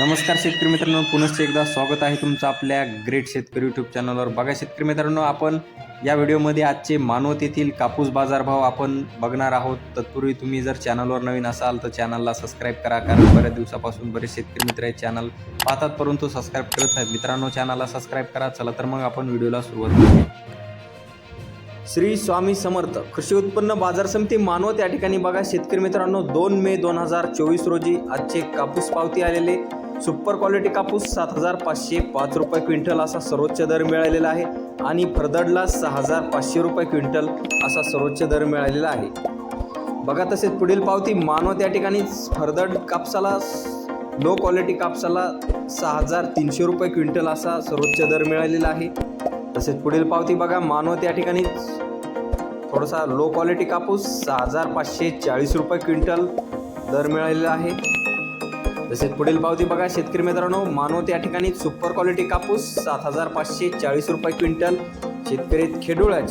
नमस्कार शेतकरी मित्रांनो पुनश्च एकदा स्वागत आहे तुमचं आपल्या ग्रेट शेतकरी यूट्यूब चॅनलवर बघा शेतकरी मित्रांनो आपण या व्हिडिओमध्ये आजचे मानवत येथील कापूस बाजारभाव आपण बघणार आहोत. तत्पूर्वी तुम्ही जर चॅनलवर नवीन असाल तर चॅनलला सबस्क्राईब करा कारण बऱ्याच दिवसापासून बरेच शेतकरी मित्र हे चॅनल पाहतात परंतु सबस्क्राईब करत नाहीत. मित्रांनो चॅनलला सबस्क्राईब करा. चला तर मग आपण व्हिडिओला सुरुवात करूया. श्री स्वामी समर्थ कृषी उत्पन्न बाजार समिती मानवत या ठिकाणी बघा. शेतकरी मित्रांनो दोन मे दोन हजार चोवीस रोजी आजचे कापूस पावती आलेले. सुपर क्वालिटी कापूस सात हजार पाचशे पाच रुपये क्विंटल असा सर्वोच्च दर मिळालेला आहे. आणि फरदडला सहा हजार पाचशे रुपये क्विंटल असा सर्वोच्च दर मिळालेला आहे. बघा तसेच पुढील पावती. मानवत या ठिकाणी फरदड कापसाला लो क्वालिटी कापसाला सहा हजार तीनशे रुपये क्विंटल असा सर्वोच्च दर मिळालेला आहे. तसेच पुढील पावती बघा. मानवत या ठिकाणी थोडासा लो क्वालिटी कापूस सहा हजार पाचशे चाळीस रुपये क्विंटल दर मिळालेला आहे. तसेच पुढील पावती बघा. शेतकरी मित्रांनो मानवत या ठिकाणी सुपर क्वालिटी कापूस सात हजार पाचशे चाळीस रुपये क्विंटल. शेतकरी खेडोळ्याचे